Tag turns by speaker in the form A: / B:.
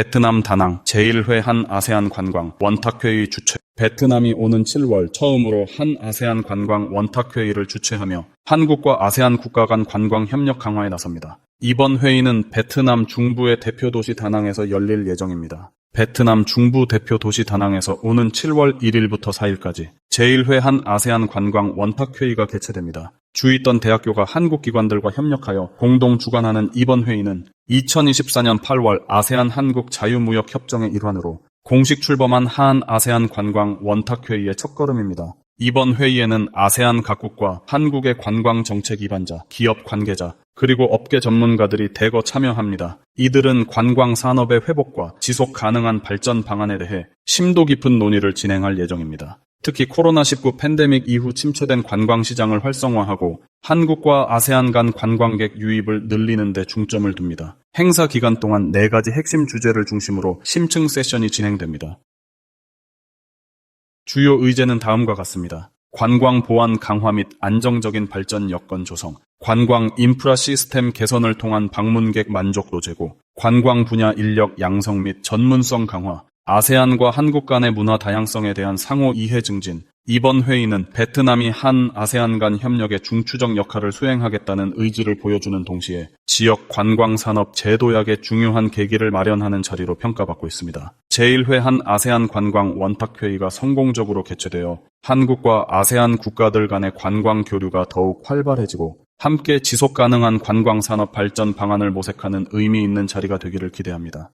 A: 베트남 다낭 제1회 한 아세안 관광 원탁회의 주최 베트남이 오는 7월 처음으로 한 아세안 관광 원탁회의를 주최하며 한국과 아세안 국가 간 관광 협력 강화에 나섭니다. 이번 회의는 베트남 중부의 대표 도시 다낭에서 열릴 예정입니다. 베트남 중부 대표 도시 다낭에서 오는 7월 1일부터 4일까지 제1회 한 아세안 관광 원탁회의가 개최됩니다. 주있던 대학교가 한국 기관들과 협력하여 공동 주관하는 이번 회의는 2024년 8월 아세안 한국 자유무역 협정의 일환으로 공식 출범한 한 아세안 관광 원탁회의의 첫걸음입니다. 이번 회의에는 아세안 각국과 한국의 관광 정책 입안자, 기업 관계자, 그리고 업계 전문가들이 대거 참여합니다. 이들은 관광 산업의 회복과 지속 가능한 발전 방안에 대해 심도 깊은 논의를 진행할 예정입니다. 특히 코로나19 팬데믹 이후 침체된 관광 시장을 활성화하고 한국과 아세안 간 관광객 유입을 늘리는 데 중점을 둡니다. 행사 기간 동안 네 가지 핵심 주제를 중심으로 심층 세션이 진행됩니다. 주요 의제는 다음과 같습니다. 관광 보안 강화 및 안정적인 발전 여건 조성, 관광 인프라 시스템 개선을 통한 방문객 만족도 제고, 관광 분야 인력 양성 및 전문성 강화, 아세안과 한국 간의 문화 다양성에 대한 상호 이해 증진, 이번 회의는 베트남이 한 아세안 간 협력의 중추적 역할을 수행하겠다는 의지를 보여주는 동시에 지역 관광 산업 재도약의 중요한 계기를 마련하는 자리로 평가받고 있습니다. 제1회 한 아세안 관광 원탁회의가 성공적으로 개최되어 한국과 아세안 국가들 간의 관광 교류가 더욱 활발해지고 함께 지속 가능한 관광 산업 발전 방안을 모색하는 의미 있는 자리가 되기를 기대합니다.